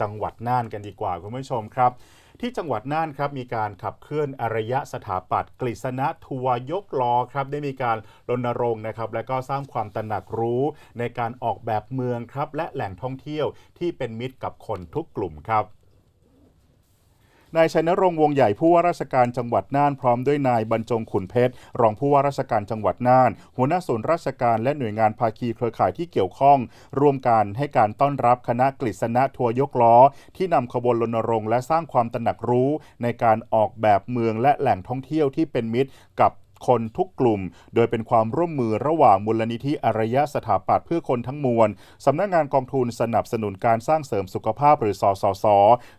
จังหวัดน่านกันดีกว่าคุณผู้ชมครับ ที่จังหวัดน่านครับมีการขับเคลื่อนอารยะสถาปัตย์กฤษณะทัวยกล้อครับได้มีการรณรงค์นะครับและก็สร้างความตระหนักรู้ในการออกแบบเมืองครับและแหล่งท่องเที่ยวที่เป็นมิตรกับคนทุกกลุ่มครับ นายชัยนรงค์วงใหญ่ผู้ว่าราชการจังหวัดน่านพร้อมด้วยนายบรรจงขุนเพชร รองผู้ว่าราชการจังหวัดน่าน หัวหน้าส่วนราชการและหน่วยงานภาคีเครือข่ายที่เกี่ยวข้อง ร่วมกันให้การต้อนรับคณะกฤษณะทัวร์ยกล้อ ที่นำขบวนรณรงค์และสร้างความตระหนักรู้ ในการออกแบบเมืองและแหล่งท่องเที่ยวที่เป็นมิตรกับ คนทุกกลุ่ม โดยเป็นความร่วมมือระหว่างมูลนิธิอารยะสถาปัตย์เพื่อคนทั้งมวลสำนักงานกองทุนสนับสนุนการสร้างเสริมสุขภาพหรือสสส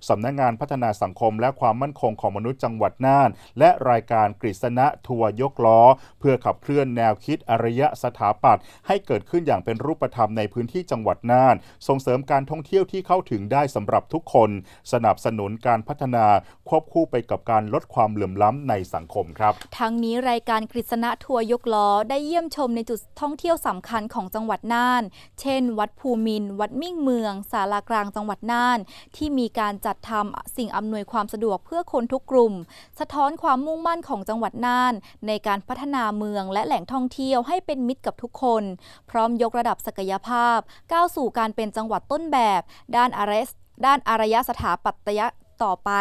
สำนักงานพัฒนาสังคม และความมั่นคงของมนุษย์จังหวัดน่าน และรายการกฤษณะทัวยกล้อ เพื่อขับเคลื่อนแนวคิดอารยะสถาปัตย์ให้เกิดขึ้นอย่างเป็นรูปธรรมในพื้นที่จังหวัดน่าน ส่งเสริมการท่องเที่ยวที่เข้าถึงได้สำหรับทุกคน สนับสนุนการพัฒนาควบคู่ไปกับการลดความเหลื่อมล้ำในสังคมครับ ทั้งนี้รายการการกฤษณะทัวร์ยกล้อได้เยี่ยมชมในจุดท่องเที่ยวสำคัญของจังหวัดน่าน เช่น วัดภูมิน วัดมิ่งเมืองศาลากลางจังหวัดน่าน ที่มีการจัดทำสิ่งอำนวยความสะดวกเพื่อคนทุกกลุ่ม สะท้อนความมุ่งมั่นของจังหวัดน่าน ในการพัฒนาเมืองและแหล่งท่องเที่ยวให้เป็นมิตรกับทุกคน พร้อมยกระดับศักยภาพ ก้าวสู่การเป็นจังหวัดต้นแบบ ด้านอารยด้านอารยสถาปัตย ต่อไป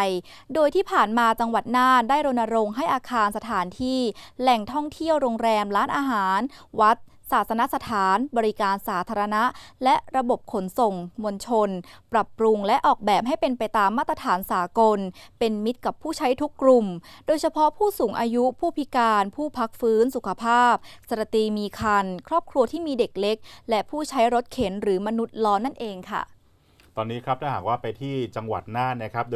โดยที่ผ่านมาจังหวัดน่านได้รณรงค์ให้อาคารสถานที่ แหล่งท่องเที่ยวโรงแรมร้านอาหาร วัดศาสนสถาน บริการสาธารณะ และระบบขนส่ง มวลชน ปรับปรุงและออกแบบให้เป็นไปตามมาตรฐานสากล เป็นมิตรกับผู้ใช้ทุกกลุ่ม โดยเฉพาะผู้สูงอายุผู้พิการ ผู้พักฟื้นสุขภาพ สตรีมีครรภ์ครอบครัวที่มีเด็กเล็ก และผู้ใช้รถเข็นหรือมนุษย์ล้อนั่นเองค่ะ ตอนนี้ครับถ้าหากว่าไปที่จังหวัดน่านนะครับเดิน